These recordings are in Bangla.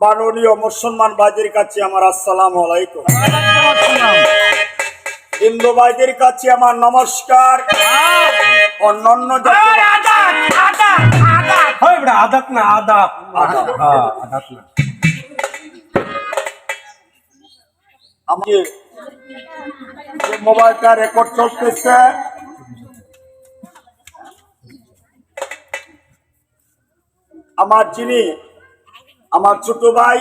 মাননীয় মুসলমান ভাইদের কাছে আমার আসসালাম আলাইকুম। হিন্দু ভাইদের কাছে আমার নমস্কার। অন্যান্য জাতি আদাত না আদাত। আদাত। হ্যাঁ না। আমি মোবাইলটা রেকর্ড চলতেছে আমার যিনি আমার ছোট ভাই,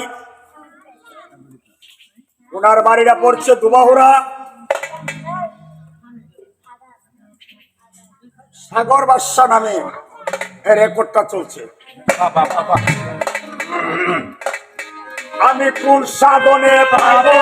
ওনার বাড়িটা পড়ছে দুবাহুরা। সাগর বাসা নামে রেকর্ডটা চলছে। আমি কোন সাধনে পাবো।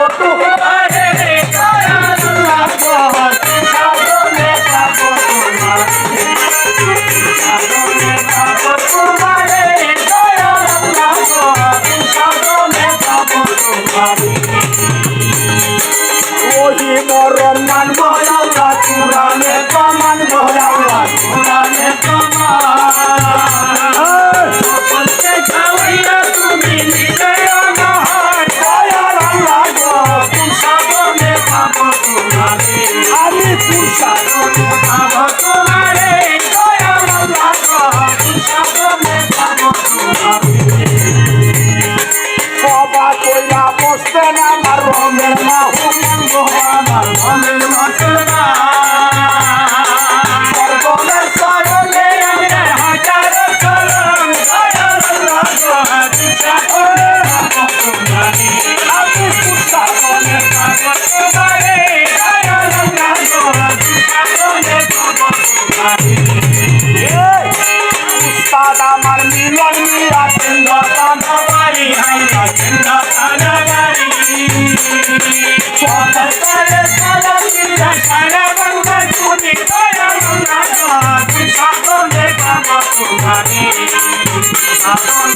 আমার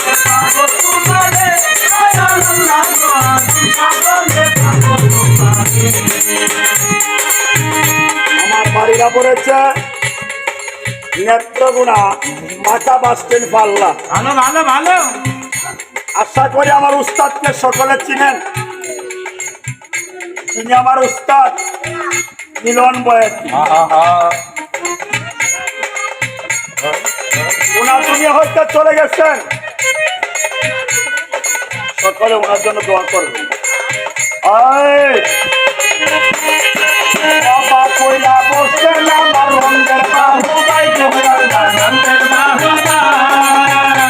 বাড়িটা পড়েছে নেত্রগুণা মাথা বাস স্ট্যান্ড পাল্লা। ভালো ভালো ভালো। আশা করি আমার উস্তাদকে সকলে চিনেন। তিনি আমার উস্তাদ মিলন বয়ের দুনিয়া হইতে চলে গেছেন। সকলে ওনার জন্য দোয়া করবেন। বাবা কইলা জোহরার রঙের বাহু আমি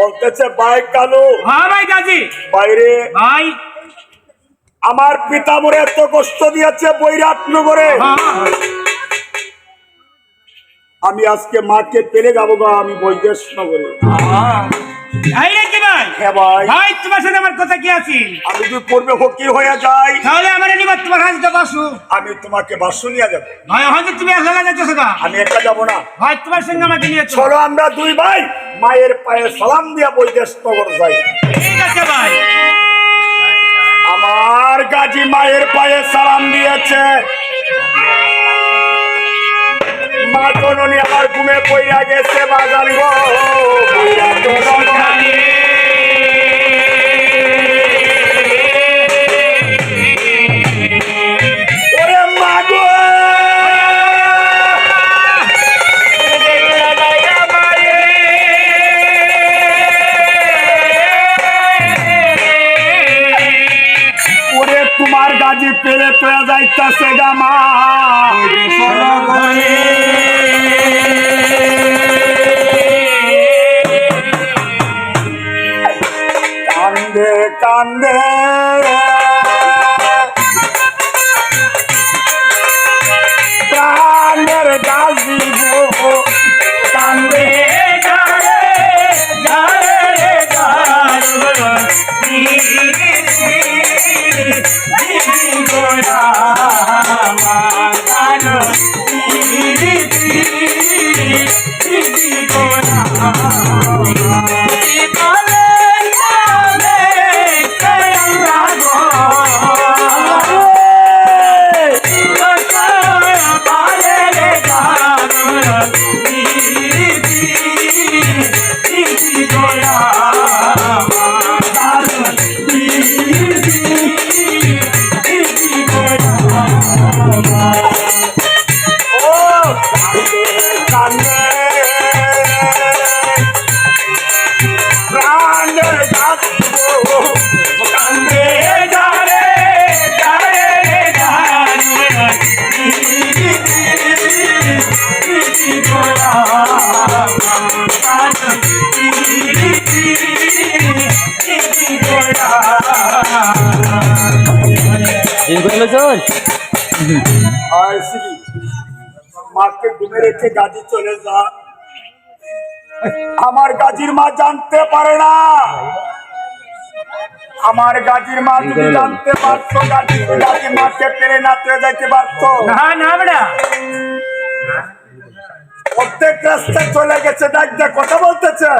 বলতেছে বাইক কালু। হ্যাঁ ভাই কাজী। বাইরে ভাই। আমার পিতা মরে এত কষ্ট দিয়েছে বৈরাট নগরে। হ্যাঁ। আমি আজকে মাকে পেরে যাব গা আমি বৈদেশ নগরে ভাই? হ্যাঁ ভাই। ভাই তোমার সাথে আমার কথা কি আছে? আমি যদি পূর্বে ফকির হয়ে যাই তাহলে আমার নিবার তোমার কাছে তো আমি তোমাকে বাসু নিয়ে যাব ভাই হয়তো তুমি একলা যাচ্ছ না আমি একা যাব না। ভাই তোমার সঙ্গে আমাকে নিয়ে চলো চলো আমরা দুই ভাই মায়ের পায়ে সালাম দিয়া বৈদেশ নগর যাই। ঠিক আছে ভাই। আমার গাজী মায়ের পায়ে সালাম দিয়েছে। মা জননী আমার ঘুমে পইয়া গেছে বাজার গো গাজি পেলে পেয়ে যাইতাছে গামা কান্দে কান্দে মাকে ঘুমে রেখে গাজি চলে যা। আমার গাজির মা জানতে পারে না। আমার গাজির মা তুমি জানতে পারছ গাজি গাজি মাকে পেরে নাচতে যাইতে পারছ না না বেটা। প্রত্যেক রাস্তায় চলে গেছে ডাক দেখ কথা বলতেছে।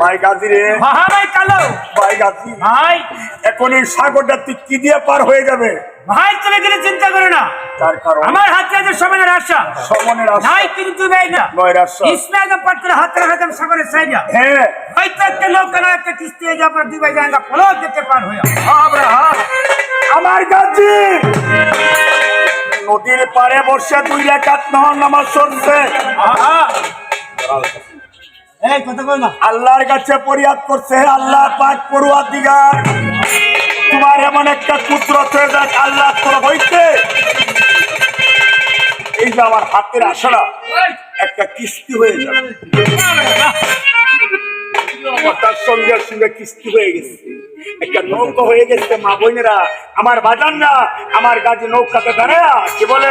ভাই রে। ভাই কালো। ভাই গাজি। ভাই। এখন এই সাগরটা তুই কি দিয়ে পার হয়ে যাবে? ভাই তুমি চিন্তা করো না। তার কারণ আমার হাতে আছে সমানের আশা। সমনের আশা। নাই কিন্তু দেয় না। নয় আশা ইসমাইল পাত্র হাতের হাতে সাগরের সাইডা হ্যাঁ। হয়তো একটা লোক না একটা কিস্তি হয়ে যাবার দুই ভাই জায়গা ফলো যেতে পার হয়ে আমার নদীর পারে বসে দুই রেখাত নহর নামাজ চলছে। আল্লাহর কাছে পরিয়াদ করছে আল্লাহ পাক পড়ুয়া দিগার। তোমার এমন একটা কুদরত হয়ে যাক আল্লাহ তোর হইতে। এই যে আমার হাতের আশাটা একটা কিস্তি হয়ে যাবে কথার সঙ্গে সঙ্গে কিস্তি হয়ে গেছে। একটা নৌকা হয়ে গেছে মা বোনেরা। আমার বাজান না আমার গাজি নৌকাতে দাঁড়ায় কি বলে।